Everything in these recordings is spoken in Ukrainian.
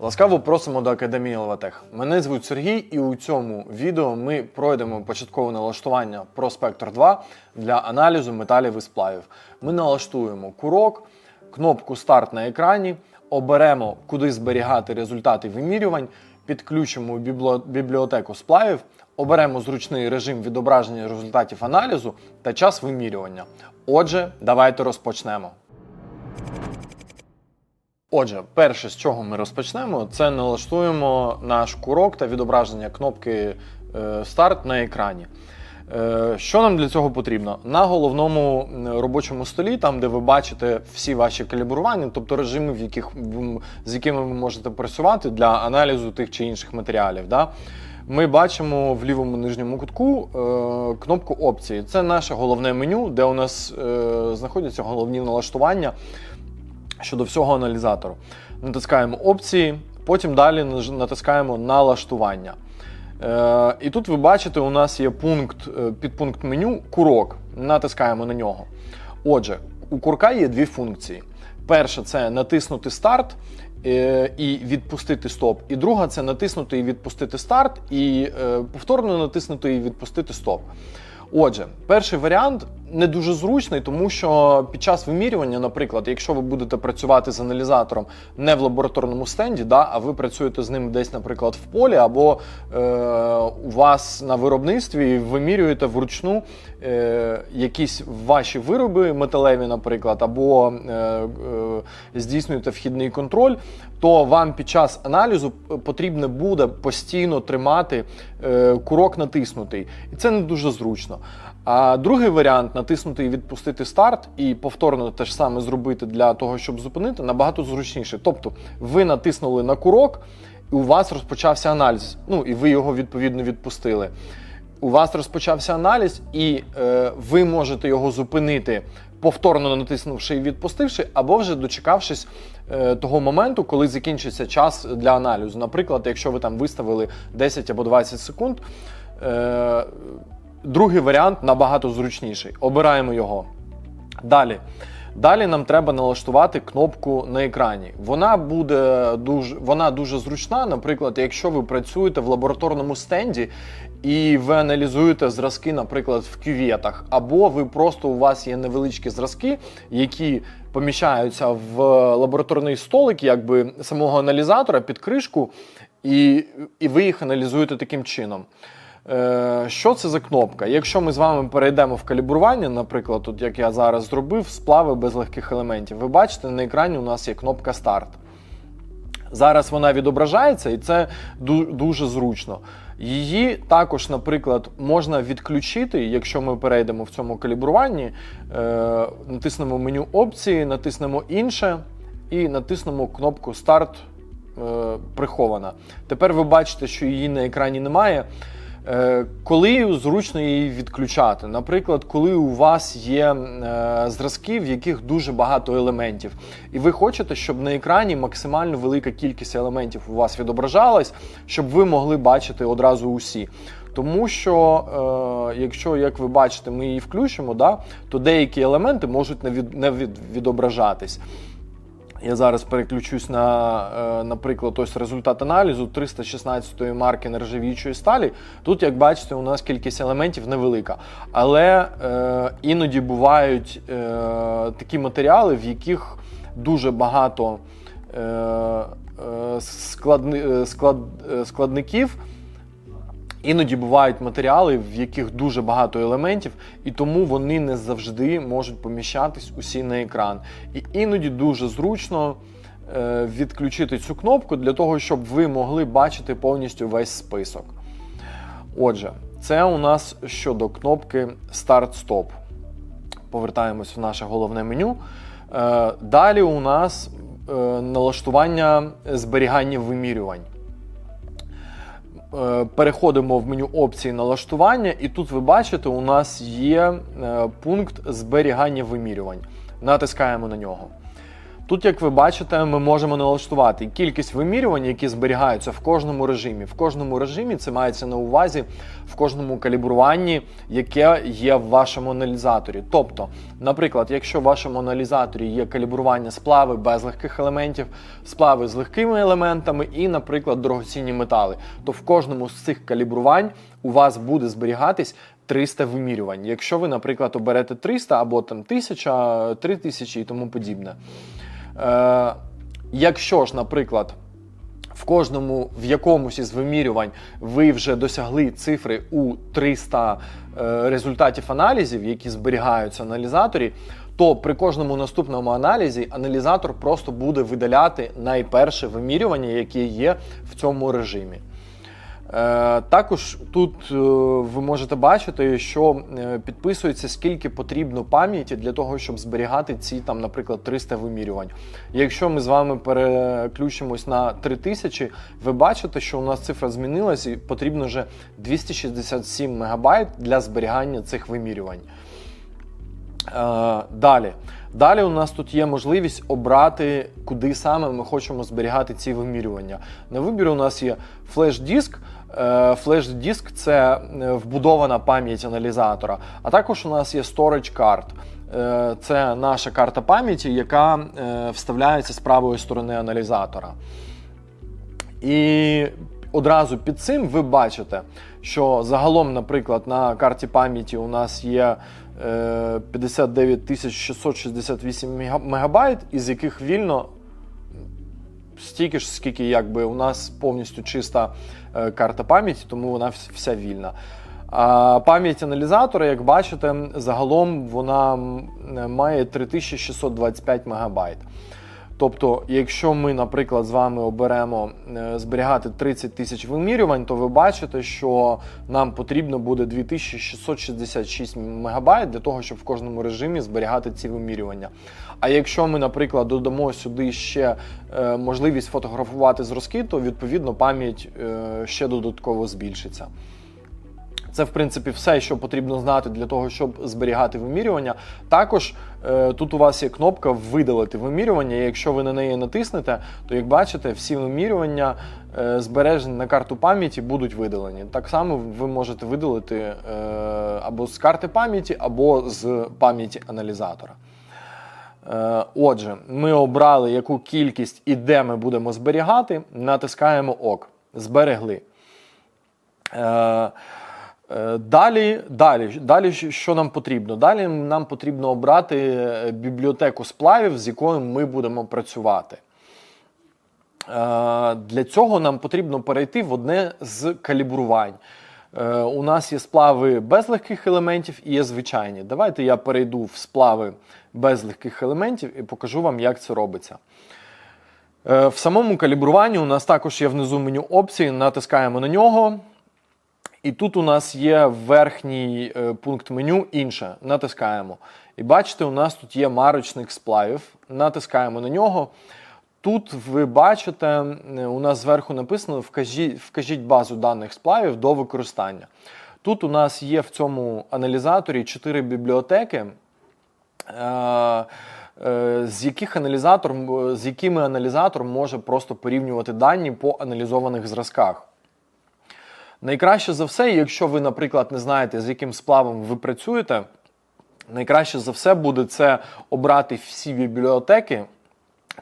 Ласкаво просимо до Академії Лаватех. Мене звуть Сергій, і у цьому відео ми пройдемо початкове налаштування Prospector 2 для аналізу металів і сплавів. Ми налаштуємо курок, кнопку Старт на екрані, оберемо, куди зберігати результати вимірювань, підключимо бібліотеку сплавів, оберемо зручний режим відображення результатів аналізу та час вимірювання. Отже, давайте розпочнемо. Отже, перше, з чого ми розпочнемо, це налаштуємо наш курок та відображення кнопки е, старт на екрані. Е, Що нам для цього потрібно? На головному робочому столі, там де ви бачите всі ваші калібрування, тобто режими, в яких з якими ви можете працювати для аналізу тих чи інших матеріалів. Да? Ми бачимо в лівому нижньому кутку е, кнопку опції. Це наше головне меню, де у нас е, знаходяться головні налаштування щодо всього аналізатору. Натискаємо опції, потім далі натискаємо налаштування. Е, і тут ви бачите, у нас є пункт, е, підпункт меню курок. Натискаємо на нього. Отже, у курка є дві функції. Перша це натиснути старт е, і відпустити стоп. І друга це натиснути і відпустити старт, і е, повторно натиснути і відпустити стоп. Отже, перший варіант не дуже зручний, тому що під час вимірювання, наприклад, якщо ви будете працювати з аналізатором не в лабораторному стенді, да, а ви працюєте з ним десь, наприклад, в полі, або е, у вас на виробництві вимірюєте вручну е, якісь ваші вироби металеві, наприклад, або е, е, здійснюєте вхідний контроль, то вам під час аналізу потрібно буде постійно тримати е, курок натиснутий. І це не дуже зручно. А другий варіант натиснути і відпустити старт, і повторно те ж саме зробити для того, щоб зупинити, набагато зручніше. Тобто, ви натиснули на курок, і у вас розпочався аналіз. Ну і ви його відповідно відпустили. У вас розпочався аналіз, і е, ви можете його зупинити, повторно натиснувши і відпустивши, або вже дочекавшись е, того моменту, коли закінчиться час для аналізу. Наприклад, якщо ви там виставили 10 або 20 секунд. Е, Другий варіант набагато зручніший. Обираємо його. Далі. Далі нам треба налаштувати кнопку на екрані. Вона буде дуже, вона дуже зручна. Наприклад, якщо ви працюєте в лабораторному стенді і ви аналізуєте зразки, наприклад, в кюветах, або ви просто у вас є невеличкі зразки, які поміщаються в лабораторний столик, якби самого аналізатора під кришку, і, і ви їх аналізуєте таким чином. Е, Що це за кнопка? Якщо ми з вами перейдемо в калібрування, наприклад, от як я зараз зробив, сплави без легких елементів, ви бачите, на екрані у нас є кнопка старт. Зараз вона відображається, і це дуже зручно. Її також, наприклад, можна відключити, якщо ми перейдемо в цьому калібруванні, е, натиснемо меню опції, натиснемо інше і натиснемо кнопку старт е, прихована. Тепер ви бачите, що її на екрані немає. Е, Коли зручно її відключати? Наприклад, коли у вас є е, зразки, в яких дуже багато елементів, і ви хочете, щоб на екрані максимально велика кількість елементів у вас відображалась, щоб ви могли бачити одразу усі. Тому що, е, якщо, як ви бачите, ми її включимо, да, то деякі елементи можуть не, від, не від, відображатись. Я зараз переключусь на, е, наприклад, ось результат аналізу 316-ї марки нержавіючої сталі. Тут, як бачите, у нас кількість елементів невелика. Але е, іноді бувають е, такі матеріали, в яких дуже багато е, е, складни, е, склад, складників. Іноді бувають матеріали, в яких дуже багато елементів, і тому вони не завжди можуть поміщатись усі на екран. І іноді дуже зручно е, відключити цю кнопку для того, щоб ви могли бачити повністю весь список. Отже, це у нас щодо кнопки Start-Stop. Повертаємось в наше головне меню. Е, Далі у нас е, налаштування зберігання вимірювань. Е, Переходимо в меню опції налаштування, і тут ви бачите, у нас є е, пункт зберігання вимірювань. Натискаємо на нього. Тут, як ви бачите, ми можемо налаштувати кількість вимірювань, які зберігаються в кожному режимі. В кожному режимі це мається на увазі в кожному калібруванні, яке є в вашому аналізаторі. Тобто, наприклад, якщо в вашому аналізаторі є калібрування сплави без легких елементів, сплави з легкими елементами і, наприклад, дорогоцінні метали, то в кожному з цих калібрувань у вас буде зберігатись 300 вимірювань. Якщо ви, наприклад, оберете 300 або там 1000, 3000 і тому подібне. Е, якщо ж, наприклад, в кожному в якомусь із вимірювань ви вже досягли цифри у 300 е, результатів аналізів, які зберігаються аналізаторі, то при кожному наступному аналізі аналізатор просто буде видаляти найперше вимірювання, яке є в цьому режимі. Е, Також тут е, ви можете бачити, що е, підписується скільки потрібно пам'яті для того, щоб зберігати ці там, наприклад, 300 вимірювань. Якщо ми з вами переключимось на 3000, ви бачите, що у нас цифра змінилась і потрібно вже 267 МБ для зберігання цих вимірювань. Далі. Далі у нас тут є можливість обрати, куди саме ми хочемо зберігати ці вимірювання. На вибір у нас є флеш-диск. Е, Флеш-диск це е, вбудована пам'ять аналізатора. А також у нас є storage card. Е, Це наша карта пам'яті, яка вставляється з правої сторони аналізатора. І одразу під цим ви бачите, що загалом, наприклад, на карті пам'яті у нас є е, 59 668 мега- мегабайт, із яких вільно стільки ж, скільки якби у нас повністю чиста е, карта пам'яті, тому вона вся вільна. А пам'ять аналізатора, як бачите, загалом вона має 3625 мегабайт. Тобто, якщо ми, наприклад, з вами оберемо е, зберігати 30 тисяч вимірювань, то ви бачите, що нам потрібно буде 2666 мегабайт для того, щоб в кожному режимі зберігати ці вимірювання. А якщо ми, наприклад, додамо сюди ще е, можливість фотографувати зразки, то відповідно пам'ять е, ще додатково збільшиться. Це, в принципі, все, що потрібно знати для того, щоб зберігати вимірювання. Також е, тут у вас є кнопка видалити вимірювання. і Якщо ви на неї натиснете, то як бачите, всі вимірювання е, збережені на карту пам'яті будуть видалені. Так само ви можете видалити е, або з карти пам'яті, або з пам'яті аналізатора. Е, Отже, ми обрали, яку кількість і де ми будемо зберігати, натискаємо ОК. Зберегли. Е, Далі, далі, далі, що- нам потрібно? Далі нам потрібно обрати е, бібліотеку сплавів, з якою ми будемо працювати. Е, Для цього нам потрібно перейти в одне з калібрувань. У нас є сплави без легких елементів і є звичайні. Давайте я перейду в сплави без легких елементів і покажу вам, як це робиться. В самому калібруванні у нас також є внизу меню опції, натискаємо на нього. І тут у нас є верхній е, пункт меню інше. Натискаємо. І бачите, у нас тут є марочник сплавів. Натискаємо на нього. Тут ви бачите, у нас зверху написано вкажіть, вкажіть базу даних сплавів до використання. Тут у нас є в цьому аналізаторі 4 бібліотеки. е, е, З яких аналізатор, з якими аналізатор може просто порівнювати дані по аналізованих зразках. Найкраще за все, якщо ви, наприклад, не знаєте, з яким сплавом ви працюєте, найкраще за все буде це обрати всі бібліотеки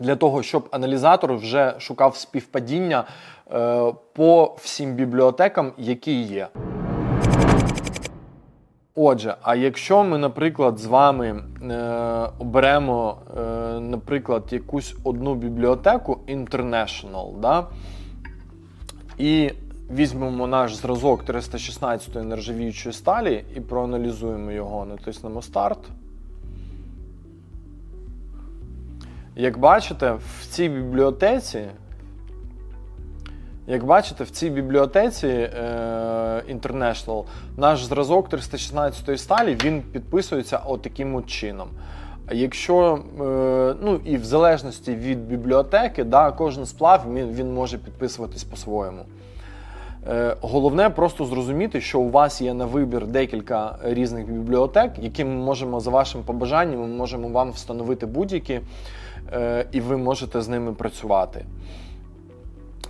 для того, щоб аналізатор вже шукав співпадіння е, по всім бібліотекам, які є. Отже, а якщо ми, наприклад, з вами е, оберемо, е, наприклад, якусь одну бібліотеку International, да, і візьмемо наш зразок 316 нержавіючої сталі і проаналізуємо його, натиснемо старт. Як бачите, в цій бібліотеці, як бачите, в цій бібліотеці е, International наш зразок 316 сталі він підписується отаким от чином. Якщо, е, ну і в залежності від бібліотеки, да, кожен сплав він, він може підписуватись по-своєму. Е, Головне просто зрозуміти, що у вас є на вибір декілька різних бібліотек, які ми можемо за вашим побажанням, ми можемо вам встановити будь-які, е, і ви можете з ними працювати.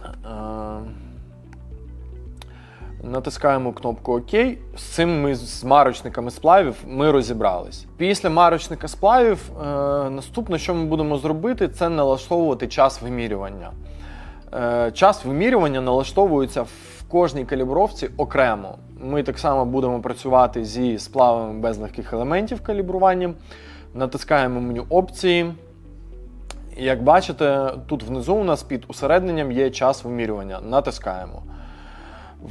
Е, Натискаємо кнопку ОК. З цим ми з марочниками сплавів ми розібрались. Після марочника сплавів наступне, що ми будемо зробити, це налаштовувати час вимірювання. Е, час вимірювання налаштовується в кожній калібровці окремо. Ми так само будемо працювати зі сплавами без легких елементів калібруванням. Натискаємо меню опції. Як бачите, тут внизу у нас під усередненням є час вимірювання. Натискаємо.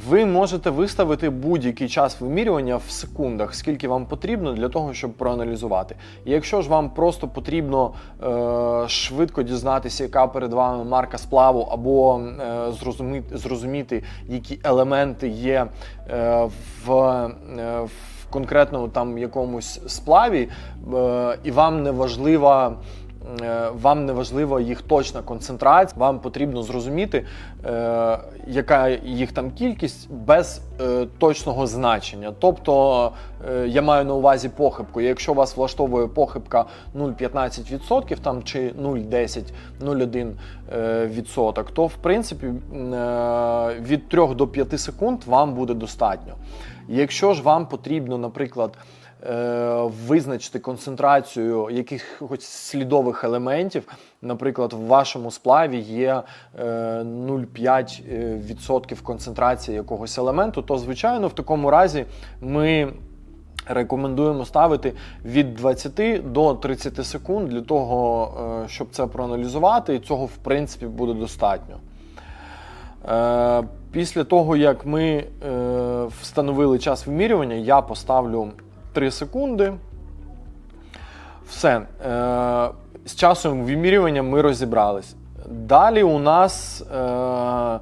Ви можете виставити будь-який час вимірювання в секундах, скільки вам потрібно для того, щоб проаналізувати. І якщо ж вам просто потрібно е, швидко дізнатися, яка перед вами марка сплаву, або е, зрозуміти, зрозуміти, які елементи є е, в, е, в конкретному там якомусь сплаві, е, і вам не важлива. Е, Вам не важлива їх точна концентрація, вам потрібно зрозуміти, е, яка їх там кількість без е, точного значення. Тобто я маю на увазі похибку. Якщо вас влаштовує похибка 0,15% там, чи 0,10, 0,1%, е, відсоток, то в принципі від 3 до 5 секунд вам буде достатньо. Якщо ж вам потрібно, наприклад, визначити концентрацію якихось слідових елементів. Наприклад, в вашому сплаві є е, 0,5% концентрації якогось елементу, то звичайно в такому разі ми. Рекомендуємо ставити від 20 до 30 секунд для того, е, щоб це проаналізувати, і цього в принципі буде достатньо. Е, Після того, як ми е, встановили час вимірювання, я поставлю 3 секунди. Все. Е, З часом вимірювання ми розібрались. Далі у нас е,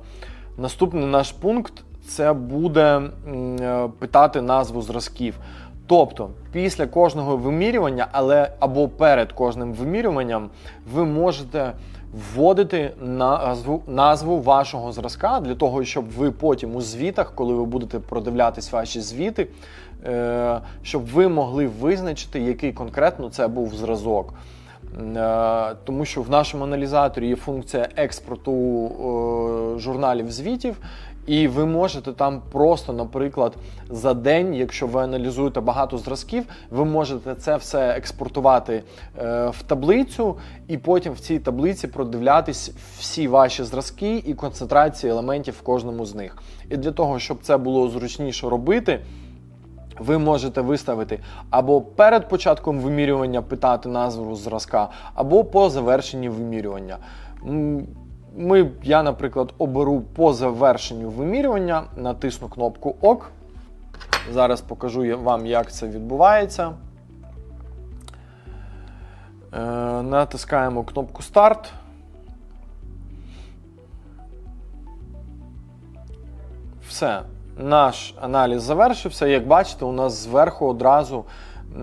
наступний наш пункт це буде е, питати назву зразків. Тобто, після кожного вимірювання, але або перед кожним вимірюванням, ви можете вводити назву, назву вашого зразка для того, щоб ви потім у звітах, коли ви будете продивлятись ваші звіти, щоб ви могли визначити, який конкретно це був зразок. Е, Тому що в нашому аналізаторі є функція експорту е, журналів звітів, і ви можете там просто, наприклад, за день, якщо ви аналізуєте багато зразків, ви можете це все експортувати е, в таблицю, і потім в цій таблиці продивлятись всі ваші зразки і концентрації елементів в кожному з них. І для того, щоб це було зручніше робити. Ви можете виставити або перед початком вимірювання питати назву зразка, або по завершенні вимірювання. Ми, я, наприклад, оберу по завершенню вимірювання, натисну кнопку ОК. Зараз покажу вам, як це відбувається. Е, натискаємо кнопку Старт. Все, наш аналіз завершився. Як бачите, у нас зверху одразу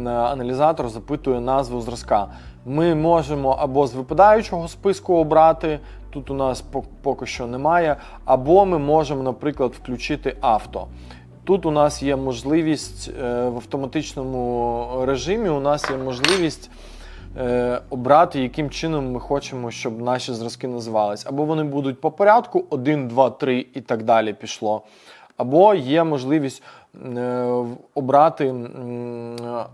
аналізатор запитує назву зразка. Ми можемо або з випадаючого списку обрати, тут у нас поки що немає, або ми можемо, наприклад, включити авто. Тут у нас є можливість е, в автоматичному режимі, у нас є можливість е, обрати, яким чином ми хочемо, щоб наші зразки називались. Або вони будуть по порядку 1, 2, 3 і так далі пішло. Або є можливість е, обрати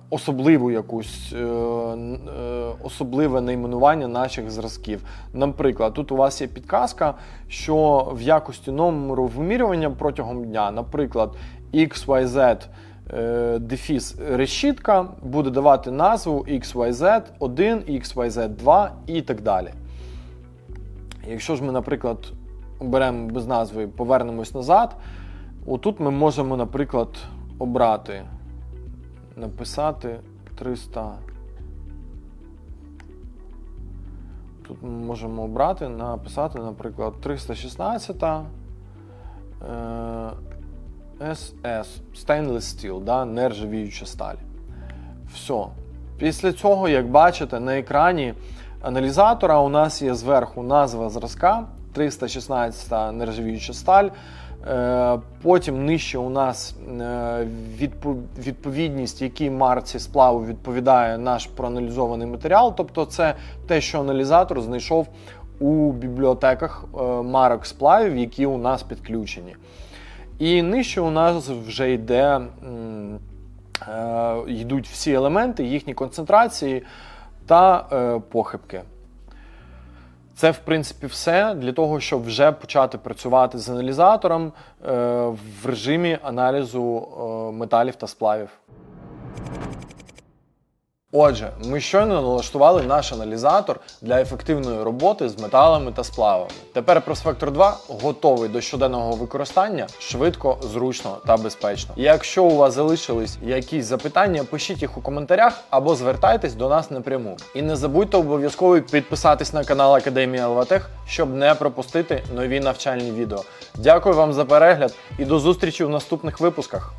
особливу якусь е, е, особливе найменування наших зразків. Наприклад, тут у вас є підказка, що в якості номеру вимірювання протягом дня, наприклад, XYZ дефіс решітка буде давати назву XYZ1, XYZ2 і так далі. Якщо ж ми, наприклад, оберемо без назви повернемось назад, отут ми можемо, наприклад, обрати, написати 300. Тут ми можемо обрати, написати, наприклад, 316 е, SS Stainless Steel, да, нержавіюча сталь. Все. Після цього, як бачите, на екрані аналізатора у нас є зверху назва зразка 316 нержавіюча сталь. Е, Потім нижче у нас е, відповідність, якій марці сплаву відповідає наш проаналізований матеріал. Тобто, це те, що аналізатор знайшов у бібліотеках е, марок сплавів, які у нас підключені. І нижче у нас вже йде, йдуть всі елементи, їхні концентрації та похибки. Це, в принципі, все для того, щоб вже почати працювати з аналізатором е, в режимі аналізу е, металів та сплавів. Отже, ми щойно налаштували наш аналізатор для ефективної роботи з металами та сплавами. Тепер Prospector 2 готовий до щоденного використання швидко, зручно та безпечно. Якщо у вас залишились якісь запитання, пишіть їх у коментарях або звертайтесь до нас напряму. І не забудьте обов'язково підписатись на канал Академії Алватех, щоб не пропустити нові навчальні відео. Дякую вам за перегляд і до зустрічі в наступних випусках.